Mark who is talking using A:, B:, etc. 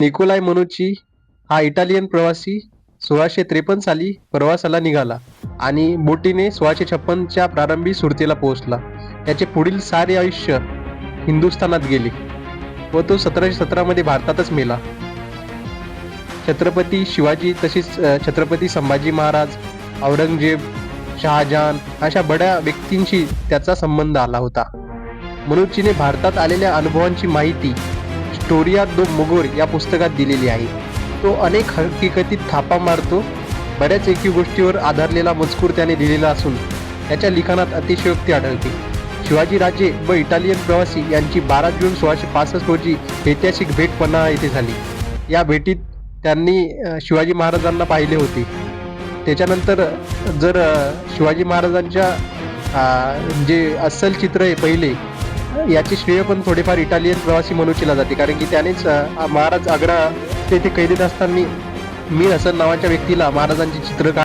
A: Nikolai मनुची हा Italian प्रवासी सोळाशे त्रेपन्न साली प्रवासाला निघाला आणि बोटीने सोळाशे छप्पनच्या प्रारंभी सुरतेला पोहोचला. त्याचे पुढील सारे आयुष्य हिंदुस्थानात गेले व तो सतराशे सतरामध्ये भारतातच मेला. छत्रपती शिवाजी तसेच छत्रपती संभाजी महाराज औरंगजेब शहाजहान अशा बड्या व्यक्तींशी त्याचा संबंध आला होता. मनुजीने भारतात आलेल्या अनुभवांची माहिती टोरिया दो मुगोर या पुस्तकात दिलेली आहे. तो अनेक हकीकतीत थापा मारतो बऱ्याच एकी गोष्टीवर आधारलेला मजकूर त्याने दिलेला असून त्याच्या लिखाणात अतिशयोक्ती आढळते. शिवाजी राजे व इटालियन प्रवासी यांची बारा जून सोळाशे पासष्ट रोजी ऐतिहासिक भेट पन्हाळा येथे झाली. या भेटीत त्यांनी शिवाजी महाराजांना पाहिले होते. त्याच्यानंतर जर शिवाजी महाराजांच्या जे अस्सल चित्र आहे पहिले याची श्रेय पण थोडेफार इटालियन प्रवासी मनुचीला जाते कारण की त्यानेच महाराज आग्रा तेथे कैदेत असताना मीर हसन नावाच्या व्यक्तीला महाराजांची चित्र